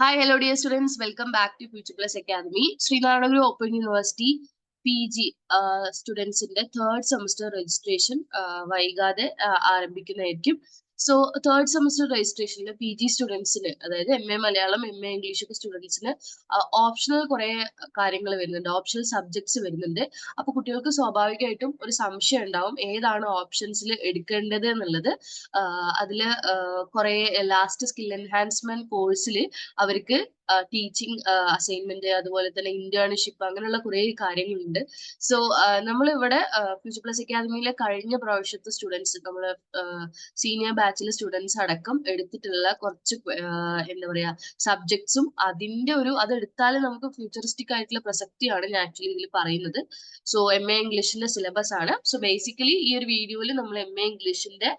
Hi, hello dear students. Welcome back to future plus academy Sreenarayanaguru open university P G സ്റ്റുഡൻസിന്റെ third semester registration വൈകാതെ ആ, ആരംഭിക്കുന്നതായിരിക്കും so third semester രജിസ്ട്രേഷനിൽ P G സ്റ്റുഡൻസിന് അതായത് M A Malayalam M A English ഒക്കെ സ്റ്റുഡൻസിന് optional കുറെ കാര്യങ്ങൾ വരുന്നുണ്ട്. ഓപ്ഷണൽ സബ്ജക്ട്സ് വരുന്നുണ്ട്. അപ്പൊ കുട്ടികൾക്ക് സ്വാഭാവികമായിട്ടും ഒരു സംശയം ഉണ്ടാവും. ഏതാണ് ഓപ്ഷൻസിൽ എടുക്കേണ്ടത് എന്നുള്ളത്. അതിൽ കുറെ ലാസ്റ്റ് സ്കിൽ എൻഹാൻസ്മെന്റ് കോഴ്സിൽ അവർക്ക് ടീച്ചിങ് അസൈൻമെന്റ് അതുപോലെ തന്നെ ഇന്റേൺഷിപ്പ് അങ്ങനെയുള്ള കുറെ കാര്യങ്ങളുണ്ട്. സോ നമ്മളിവിടെ ഫ്യൂച്ചർ പ്ലസ് അക്കാദമിയിലെ കഴിഞ്ഞ പ്രാവശ്യത്തെ സ്റ്റുഡൻസ് നമ്മൾ സീനിയർ ബാച്ചിലെ സ്റ്റുഡൻസ് അടക്കം എടുത്തിട്ടുള്ള കുറച്ച് എന്താ പറയാ സബ്ജക്ട്സും അതിന്റെ ഒരു അത് എടുത്താലും നമുക്ക് ഫ്യൂച്ചറിസ്റ്റിക് ആയിട്ടുള്ള പ്രസക്തിയാണ് ഞാൻ ആക്ച്വലി ഇതിൽ പറയുന്നത്. സോ എം എ ഇംഗ്ലീഷിന്റെ സിലബസ് ആണ്. സോ ബേസിക്കലി ഈ ഒരു വീഡിയോയിൽ നമ്മൾ എം എ ഇംഗ്ലീഷിന്റെ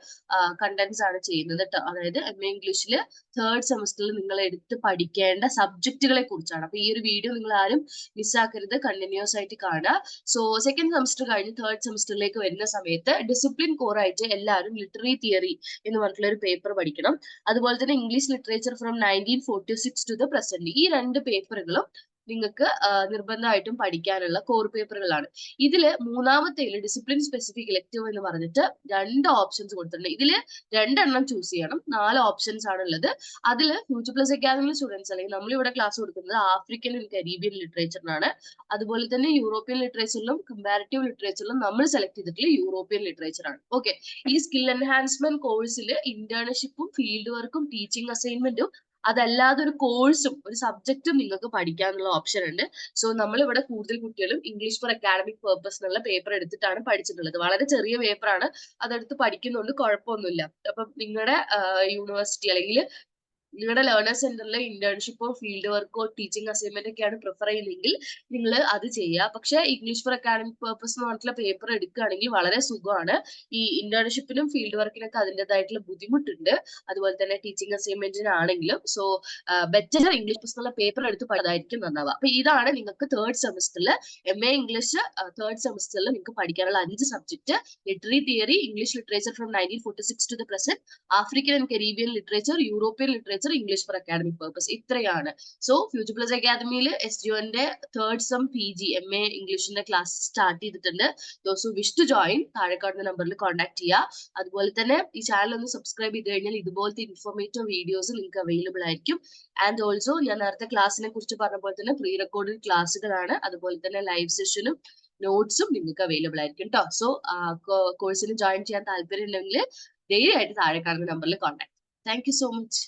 കണ്ടന്റ്സ് ആണ് ചെയ്യുന്നത് അതായത് എം എ ഇംഗ്ലീഷിൽ തേർഡ് സെമസ്റ്ററിൽ നിങ്ങൾ എടുത്ത് പഠിക്കേണ്ട സബ്ജക്റ്റുകളെ കുറിച്ചാണ് അപ്പൊ ഈ ഒരു വീഡിയോ നിങ്ങൾ ആരും മിസ്സാക്കരുത് കണ്ടിന്യൂസ് ആയിട്ട് കാണുക. സോ സെക്കൻഡ് സെമസ്റ്റർ കഴിഞ്ഞ് തേർഡ് സെമസ്റ്ററിലേക്ക് വരുന്ന സമയത്ത് ഡിസിപ്ലിൻ കോർ ആയിട്ട് എല്ലാവരും ലിറ്റററി തിയറി എന്ന് പറഞ്ഞിട്ടുള്ള ഒരു പേപ്പർ പഠിക്കണം. അതുപോലെ തന്നെ English literature from nineteen forty six to the present ഈ രണ്ട് പേപ്പറുകളും നിങ്ങൾക്ക് നിർബന്ധമായിട്ടും പഠിക്കാനുള്ള കോർ പേപ്പറുകളാണ് ഇതിൽ മൂന്നാമത്തേൽ ഡിസിപ്ലിൻ സ്പെസിഫിക് ഇലക്റ്റീവ് എന്ന് പറഞ്ഞിട്ട് രണ്ട് ഓപ്ഷൻസ് കൊടുത്തിട്ടുണ്ട്. ഇതിൽ രണ്ടെണ്ണം ചൂസ് ചെയ്യണം. നാല് ഓപ്ഷൻസ് ആണ് ഉള്ളത് അതിൽ ഫ്യൂച്ചർ പ്ലസ് അക്കാദമി സ്റ്റുഡൻസ് അല്ലെങ്കിൽ നമ്മൾ ഇവിടെ ക്ലാസ് കൊടുക്കുന്നത് ആഫ്രിക്കൻ ആൻഡ് കരീബിയൻ ലിറ്ററേച്ചറിനാണ് അതുപോലെ തന്നെ യൂറോപ്യൻ ലിറ്ററേച്ചറിലും കമ്പാരിറ്റീവ് ലിറ്ററേച്ചറിലും നമ്മൾ സെലക്ട് ചെയ്തിട്ടുള്ള യൂറോപ്യൻ ലിറ്ററേച്ചറാണ് ഓക്കെ ഈ സ്കിൽ എൻഹാൻസ്മെന്റ് കോഴ്സിൽ ഇന്റേൺഷിപ്പും ഫീൽഡ് വർക്കും ടീച്ചിങ് അസൈൻമെന്റും അതല്ലാതെ ഒരു കോഴ്സും ഒരു സബ്ജക്റ്റും നിങ്ങൾക്ക് പഠിക്കാനുള്ള ഓപ്ഷൻ ഉണ്ട്. സോ നമ്മൾ ഇവിടെ കൂടുതൽ കുട്ടികളും ഇംഗ്ലീഷ് ഫോർ അക്കാഡമിക് എന്നുള്ള പേപ്പർ എടുത്തിട്ടാണ് പഠിച്ചിട്ടുള്ളത്. വളരെ ചെറിയ പേപ്പറാണ് അതെടുത്ത് പഠിക്കുന്നുണ്ട്. കുഴപ്പമൊന്നുമില്ല. അപ്പം നിങ്ങളുടെ യൂണിവേഴ്സിറ്റി അല്ലെങ്കിൽ നിങ്ങളുടെ ലേണേഴ്സ് സെന്ററിൽ ഇന്റേൺഷിപ്പോ ഫീൽഡ് വർക്കോ ടീച്ചിങ് അസൈൻമെന്റ് ഒക്കെയാണ് പ്രിഫർ ചെയ്യുന്നതെങ്കിൽ നിങ്ങൾ അത് ചെയ്യുക. പക്ഷേ ഇംഗ്ലീഷ് ഫോർ അക്കാഡമിക് പേർപ്പസ് എന്ന് പറഞ്ഞിട്ടുള്ള പേപ്പർ എടുക്കുകയാണെങ്കിൽ വളരെ സുഖമാണ്. ഈ ഇന്റേൺഷിപ്പിനും ഫീൽഡ് വർക്കിനൊക്കെ അതിന്റെതായിട്ടുള്ള ബുദ്ധിമുട്ടുണ്ട്. അതുപോലെ തന്നെ ടീച്ചിങ് അസൈൻമെന്റിനാണെങ്കിലും സോ ബെറ്റർ ഇംഗ്ലീഷ് എന്നുള്ള പേപ്പർ എടുത്ത് പഠിതായിരിക്കും നന്നാവുക. അപ്പൊ ഇതാണ് നിങ്ങൾക്ക് തേർഡ് സെമസ്റ്ററിൽ എം എ ഇംഗ്ലീഷ് തേർഡ് സെമസ്റ്ററിൽ നിങ്ങൾക്ക് പഠിക്കാനുള്ള അഞ്ച് subject literary theory English literature from nineteen forty six to the present African and Caribbean literature European literature English for academic purpose ഇത്രയാണ്. സോ ഫ്യൂച്ചർ പ്ലസ് അക്കാദമിയിൽ S G ഒന്റെ third sem P G M A ഇംഗ്ലീഷിന്റെ class start ചെയ്തിട്ടുണ്ട്. Those who wish to join താഴെക്കാടുന്ന നമ്പറിൽ contact ചെയ്യുക. അതുപോലെ തന്നെ ഈ channel ഒന്ന് subscribe ചെയ്ത് കഴിഞ്ഞാൽ ഇതുപോലത്തെ ഇൻഫോർമേറ്റീവ് വീഡിയോസ് നിങ്ങൾക്ക് അവൈലബിൾ ആയിരിക്കും. ആൻഡ് ഓൾസോ ഞാൻ നേരത്തെ ക്ലാസ്സിനെ കുറിച്ച് പറഞ്ഞ പോലെ തന്നെ പ്രീ റെക്കോർഡഡ് ക്ലാസ്സുകളാണ് അതുപോലെ തന്നെ ലൈവ് സെഷനും നോട്ട്സും നിങ്ങൾക്ക് അവൈലബിൾ ആയിരിക്കും കേട്ടോ സോ കോഴ്സിന് ജോയിൻ ചെയ്യാൻ താല്പര്യം ഉണ്ടെങ്കിൽ ആയിട്ട് താഴെ കാണുന്ന നമ്പറിൽ contact thank you so much